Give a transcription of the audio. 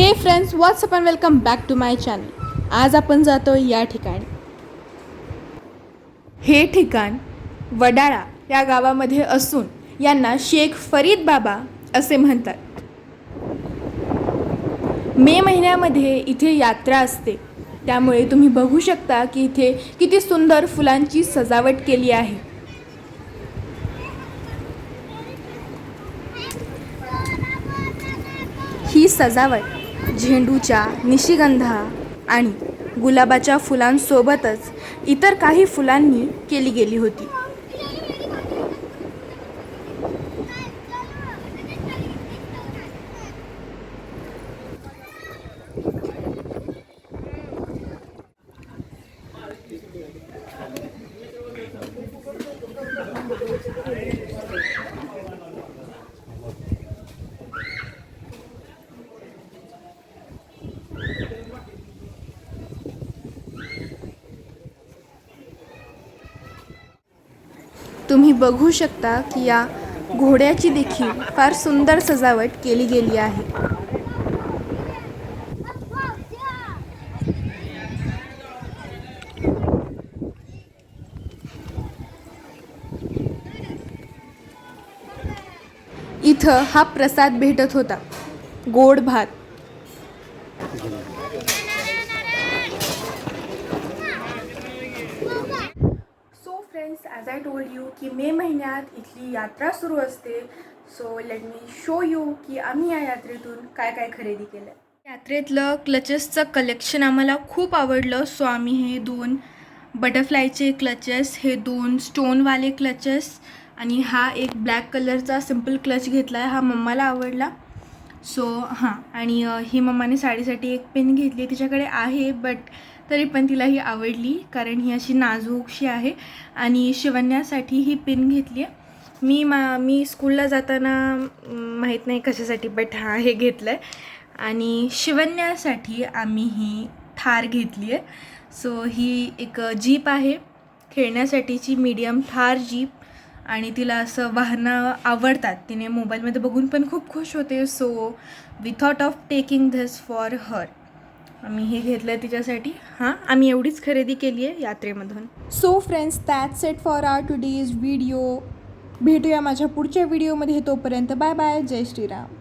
Hey friends what's up and welcome back to my channel आज आपण जातो या ठिकाणी. हे ठिकाण वडाळा या गावामध्ये असून यांना शेख फरीद बाबा असे म्हणतात. मे महिन्यामध्ये इथे यात्रा असते. त्यामुळे तुम्ही बघू शकता की इथे किती सुंदर फुलांची सजावट केली आहे. ही सजावट झेंडूच्या निशिगंधा आणि गुलाबाच्या फुलांसोबतच इतर काही फुलांनी केली गेली होती. तुम्ही बघू शकता की या घोड्याची देखील फार सुंदर सजावट केली गेली आहे. इथं हा प्रसाद भेटत होता. गोड भात so friends as I told you की मे महिन्यात इथली यात्रा सुरू असते. So let me show you की आम्ही या यात्रेतून काय काय खरेदी केलं यात्रेतलं क्लचेसचं कलेक्शन आम्हाला खूप आवडलं. सो आम्ही हे दोन बटरफ्लायचे क्लचेस हे दोन स्टोनवाले क्लचेस आणि हा एक ब्लॅक कलरचा सिंपल क्लच घेतला आहे हा मम्माला आवडला. सो हां आणि ही मम्माने साडीसाठी एक पेन घेतली तिच्याकडे आहे बट तरी पण तिला ही आवडली कारण ही अशी नाजूकशी आहे आणि शिवण्यासाठी ही पिन घेतली आहे मी मा मी स्कूलला जाताना माहीत नाही कशासाठी बट हां हे घेतलं आहे आणि शिवण्यासाठी आम्ही ही थार घेतली आहे सो ही एक जीप आहे. खेळण्यासाठीची मीडियम थार जीप. आणि तिला असं वाहनं आवडतात. तिने मोबाईलमध्ये बघून पण खूप खुश होते. So we thought of taking this for her आम्ही हे घेतलं आहे तिच्यासाठी. हां आम्ही एवढीच खरेदी केली आहे यात्रेमधून. So friends that's set for our today's video भेटूया माझ्या पुढच्या व्हिडिओमध्ये तोपर्यंत. बाय बाय जय श्रीराम.